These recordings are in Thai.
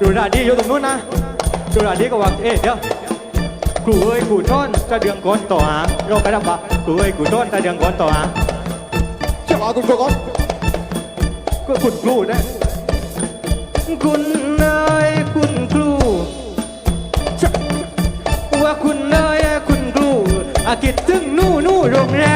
ดูดาดีอยู่ตรงนู้นนะดูดาดีก็ว่าเอ๊ะเดี๋ยวครูเอ้ยครูต้นจะเดืองก่อนต่อหาเราไปรับปะครูเอ้ยครูต้นจะเดืองก่อนต่อหาเชื่อว่าคุณครูก่อนก็คุณครูนะคุณเอ้ยคุณครูจะว่าคุณเอ้ยคุณครูอากิดถึงนู่นนู่นโรงแรม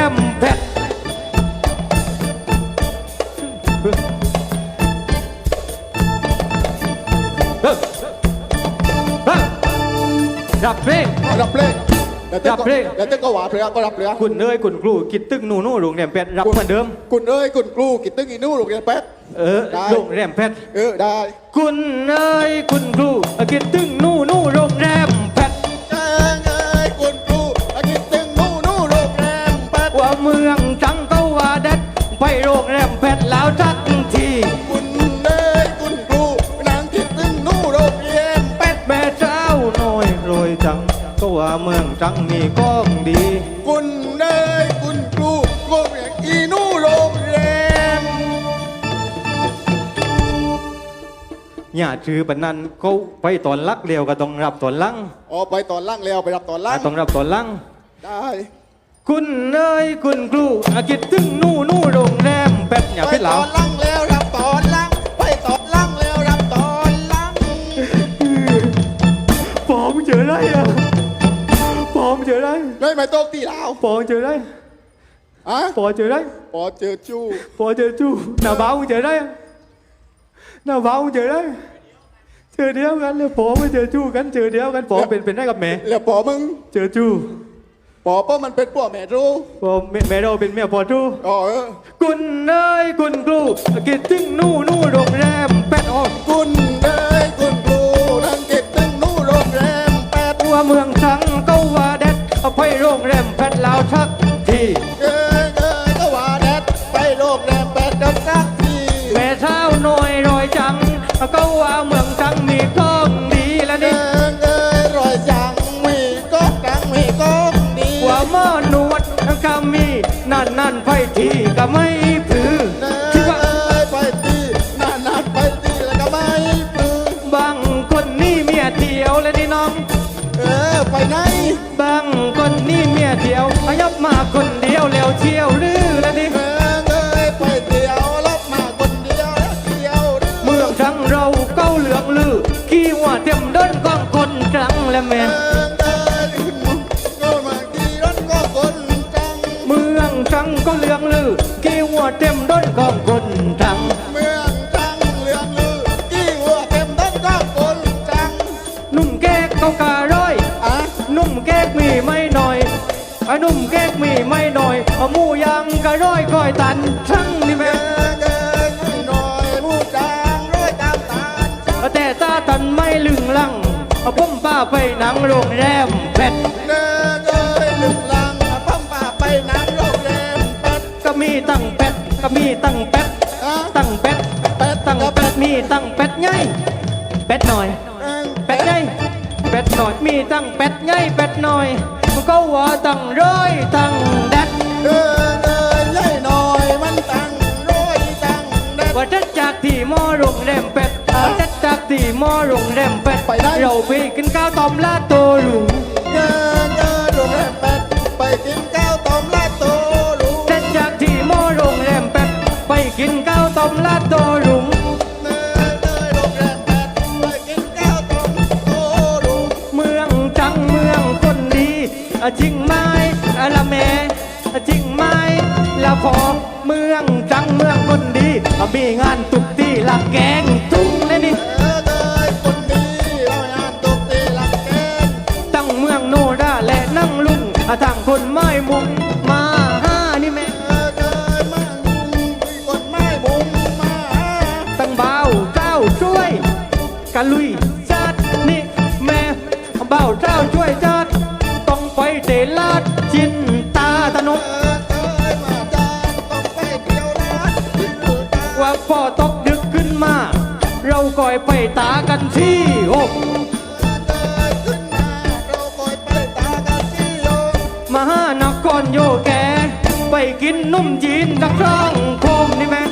รับเพลงรับเพลงเดี๋ยวเต้นรับก็เพลงเดี๋ยวเต้นก็หวาเพลงก็รับเพลงคุณเอ้ยคุณครูกิดตึกหนูหนูโรงแรมเป็ดรับเหมือนเดิม คุณเอ้ยคุณครูกิตตึ้งอีนู่โรงเรียนแป๊ดเออได้โรงแรมเพชรเออได้ คุณเอ้ยคุณครูกิดตึกหนูหนูโรงแรมเพชรเอ้ยเอ้ยคุณครูกิตตึ้งนู่นู่โรงแรมแป๊ดว่าเมืองจังก็ว่าเด็ดไปโรงแรมเพชร อย่าถือปนนั้นเขาไปตอนลักเร็วก็ต้องรับตอนหลังอ๋อไปตอนล่างแล้วไปรับตอนล่างต้องรับตอนหลัง ได้คุณเอ้ยคุณครูกิดตึงหนูหนูโรงแรมเป็ดอย่าไปพิดเหตลาอนล่างแล้วรับตอนล่างไปตอนล่างแล้วรับตอนล่างปอมเจอได้อะปอมเจอได้ได้ไหมโต๊ะตีลาวปอเจอได้อะปอเจอได้พอเจอจู้ปอเจอจู้หน้าบ้าวเจอได้อะ หน้าบ้าวเจอได้เจอเดียวกันเลยปอไม่เจอจู้กันเจอเดียวกันปอเป็นเป็นได้กับแม่แล้วปอมึงเจอจู้ปอป้ามันเป็นปัวแม่รู้ปอแม่แม่เราเป็นแม่ปอจู้อ๋อเออคุณเอ้ยคุณครูกิดตึงหนูหนูโรงแรมเป็ดออกคุณเอ้ยคุณครูนั่งเก็บตึงนู่โรงแรมแปดตัวเมืองชังก็ว่าเด็ดเอาไปโรงแรมเป็ดแล้วทักที นั่นนั่นไฟทีก็ไม่ผือเอ้ที่ว่ายไปตีนานานๆไปตีแล้วก็ไม่ปลื้มบางคนนี่เมียเดียวแล้วนี่น้อง เออไปไหนบางคนนี่เมียเดียวขยับมาคนเดียวแล้วเที่ยวลือแล้วนี่เอ้ยเอ้ยไปเที่ยวรถมาคนเดียวแล้วเที่ยวดื้อเมืองจังเราเก้าเหลืองลือขี้ว่าเต็มด้นกองคนจังและแม่ ขาการ้อยอะนุ่มแก๊กมีไม่หน่อยไอ้นุ่มแก๊กมีไม่หน่อยเอาหมูยางกระร้อยคอยตันช่างนี่เดิแม่นเดินให้หน่อยผู้จางร้อยตามตาลจังแต่ตาตันไม่ลึงลังเอาผมป้าไปหนังโรงแรมแพทเดินเดินลึกลังพัมป่าไปน้ำโรงแรมเป็ดก็มีตั้งเป็ดก็มีตั้งเป็ดอะตั้งเป็ดเป็ดตั้งเป็ดมีตั้งเป็ดใหญ่เป็ดหน่อย น่อยมีตั้งเป็ดใหญ่เป็ดหน่อยก็ว่าตั้งร้อยตั้งแดดเดินเดินใหญ่หน่อยมันตังร้อยตังเด็ดว่าจะจากที่มอโรงแรมเป็ดว่าจะจากที่มอโรงแรมเป็ดไปได้ เราไปกินข้าวต้มลาดโตหรูเดินเดินโรงแรมเป็ดไปกินข้าวต้มลาดโตรูจะจากที่มอโรงแรมเป็ดไปกินข้าวต้มลาดโตหรู จริงไหมละแม่อจริงไหมละพอเมืองจังเมืองคนดีมีงานตุกตีละแกง ตาว่าพอตกดึกขึ้นมา เราก่อยไปตากันที่โอ้เดินขึ้นมาเราคอยไปตากันที่โยมมหานครโยแก ไปกินนุ่มจีนกับครองโคมนี่แม่